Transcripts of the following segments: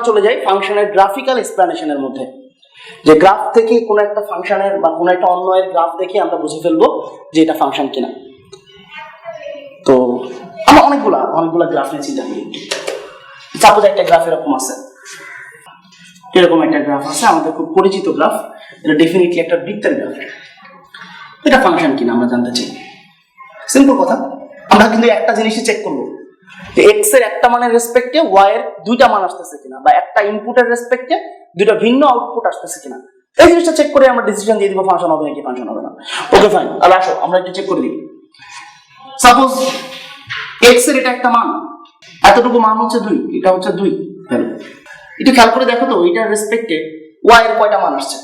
চলে যাই ফাংশনের গ্রাফিক্যাল এক্সপ্লানেশনের মধ্যে। যে গ্রাফ থেকে কোনো একটা ফাংশনের বা কোনো একটা অন্যয়ের গ্রাফ দেখে আমরা বুঝে ফেলব যে এটা ফাংশন কিনা। তো আমরা অনেকগুলা অনেকগুলা গ্রাফ নিয়ে চিন্তা করি। সাপোজ একটা গ্রাফ এরকম আছে। এরকম একটা গ্রাফ আছে? আমাদের খুব পরিচিত গ্রাফ এটা ডেফিনেটলি একটা বৃত্তের গ্রাফ এটা ফাংশন কিনা আমরা জানতে চাই। সিম্পল কথা। আমরা কিন্তু একটা জিনিসই চেক করব। এক্সের একটা মানের রেসপেক্টে ওয়াই এর দুইটা মান আসতেছে কিনা, বা একটা ইনপুটের রেসপেক্টে দুইটা ভিন্ন আউটপুট আসতেছে কিনা। এই জিনিসটা চেক করে আমরা ডিসিশন দিয়ে দিব ফাংশন হবে নাকি ফাংশন হবে না। ওকে ফাইন তাহলে আসো, আমরা একটু চেক করে দিই সাপোজ এক্সের এটা একটা মান, এতটুকু মান হচ্ছে দুই, এটা হচ্ছে দুই একটু খেয়াল করে দেখো তো এটার রেসপেক্টে ওয়াই এর কয়টা মান আসছে?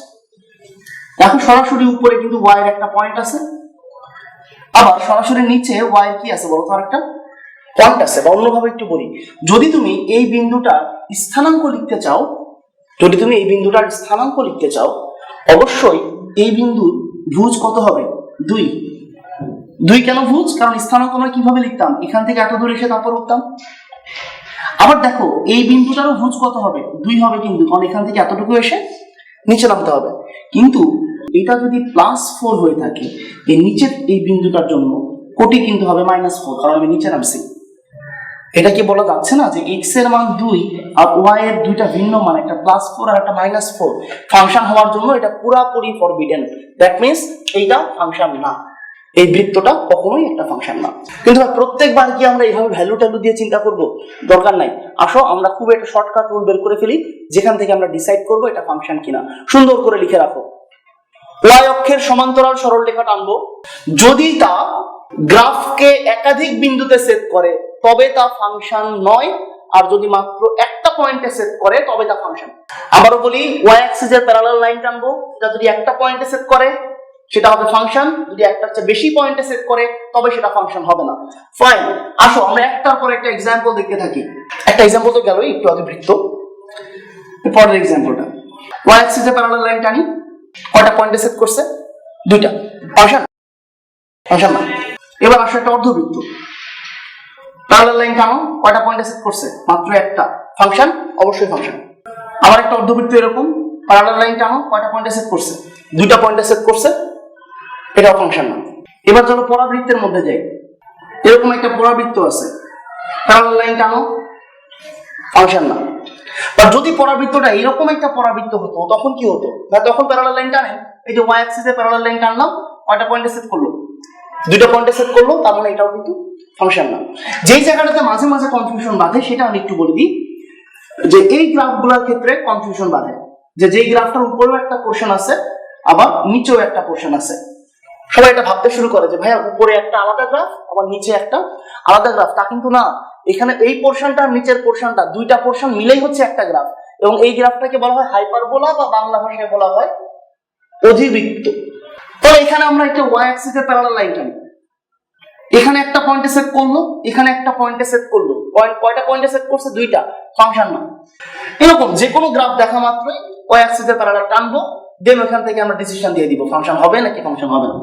দেখো সরাসরি উপরে কিন্তু ওয়াই এর একটা পয়েন্ট আছে। আবার সরাসরি নিচে ওয়াই কি আছে বলো তো আরেকটা? আছে, বা অন্যভাবে একটু বলি। যদি তুমি এই বিন্দুটা স্থানাঙ্ক লিখতে চাও, যদি তুমি এই বিন্দুটার স্থানাঙ্ক লিখতে চাও, অবশ্যই এই বিন্দুর ভুজ কত হবে? দুই। দুই কেন ভুজ? কারণ স্থানাঙ্ক আমরা কীভাবে লিখতাম? এখান থেকে এত দূর এসে তারপর উঠতাম। আবার দেখো, এই বিন্দুটারও ভুজ কত হবে? দুই হবে কিন্তু, কারণ এখান থেকে এতটুকু এসে নিচে নামতে হবে। কিন্তু এটা যদি প্লাস ফোর হয়ে থাকে, এই নিচের এই বিন্দুটার জন্য কোটি কিন্তু হবে মাইনাস ফোর কারণ আমি নিচে নামছি। এটা কি বলা যাচ্ছে না যে এক্সের মান দুই আর ওয়াই এর দুইটা ভিন্ন মান, একটা প্লাস ফোর আর একটা মাইনাস ফোর ফাংশন হওয়ার জন্য এটা পুরাপুরি ফরবিডেন দ্যাট মিনস এইটা ফাংশন না। এই বৃত্তটা কখনোই একটা ফাংশন না। কিন্তু প্রত্যেকবার কি আমরা এইভাবে ভ্যালু ট্যালু দিয়ে চিন্তা করব? দরকার নাই। আসো, আমরা খুব একটা শর্টকাট রুল বের করে ফেলি। যেখান থেকে আমরা ডিসাইড করব এটা ফাংশন কিনা। সুন্দর করে লিখে রাখো। ওয়াই অক্ষের সমান্তরাল সরল রেখা টানবো। যদি তা গ্রাফকে একাধিক বিন্দুতে সেট করে তবে তা ফাংশন নয়। আর যদি মাত্র একটা পয়েন্টে সেট করে, তবে তা ফাংশন আবারও বলি ওয়াই অ্যাক্সিসের প্যারালাল লাইন টানবো। সেটা যদি একটা পয়েন্টে সেট করে, সেটা হবে ফাংশন যদি একটার চেয়ে বেশি পয়েন্টে সেট করে, তবে সেটা ফাংশন হবে না। ফাইন আসো, আমরা একটার পর একটা এক্সাম্পল দেখতে থাকি। একটা এক্সাম্পল তো গেলই, একটু আগে বৃত্ত। পরের এক্সাম্পলটা ওয়াই অ্যাক্সিসের প্যারালাল লাইন টানি। কয়টা পয়েন্টে সেট করছে? দুইটা। ফাংশন ফাংশন না। এবার আসো একটা অর্ধবৃত্ত। প্যারালাল লাইন টানো কয়টা পয়েন্টে সেট করছে? মাত্র একটা। ফাংশন অবশ্যই ফাংশন আবার একটা অর্ধবৃত্ত এরকম। প্যারালাল লাইন টানো কয়টা পয়েন্টে সেট করছে? দুইটা পয়েন্টে সেট করছে। এটাও ফাংশন না। এবার চলো পরাবৃত্তের মধ্যে যাই। এরকম একটা পরাবৃত্ত আছে। প্যারালাল লাইন টানো ফাংশন না। বা যদি পরাবৃত্তটা এরকম একটা পরাবৃত্ত হতো, তখন কি হতো? বা তখন প্যারালাল লাইন টানে। এই যে ওয়াই অ্যাক্সিসে প্যারালাল লাইন টানলাম কয়টা পয়েন্টে সেট করল? দুইটা পয়েন্টে সেট করল, তার মানে এটাও কিন্তু ফাংশন না। যেই জায়গাটাতে মাঝে মাঝে কনফিউশন বাঁধে, সেটা আমি একটু বলে দিই, যে এই গ্রাফগুলোর ক্ষেত্রে কনফিউশন বাঁধে। যে যেই গ্রাফটার উপরেও একটা পোর্শন আছে, আবার নিচেও একটা পোর্শন আছে। সবাই এটা ভাবতে শুরু করে যে, ভাইয়া, উপরে একটা আলাদা গ্রাফ আবার নিচে একটা আলাদা গ্রাফ তা কিন্তু না। এখানে এই পোর্শনটা নিচের পোর্শনটা দুইটা পোর্শন মিলেই হচ্ছে একটা গ্রাফ এবং এই গ্রাফটাকে বলা হয় হাইপারবোলা বা বাংলা ভাষায় বলা হয় অধিবৃত্ত। তো এখানে আমরা একটা ওয়াই অ্যাক্সিসের প্যারালাল লাইন টানি। এখানে একটা পয়েন্টে সেট করল, এখানে একটা পয়েন্টে সেট করল। পয়েন্ট কয়টা পয়েন্টে সেট করছে? দুইটা। ফাংশন না। এরকম যে কোনো গ্রাফ দেখা মাত্রই ওয়াই অ্যাক্সিসের প্যারালাল টানবো দেন ওখান থেকে আমরা ডিসিশন দিয়ে দিব ফাংশন হবে নাকি ফাংশন হবে না।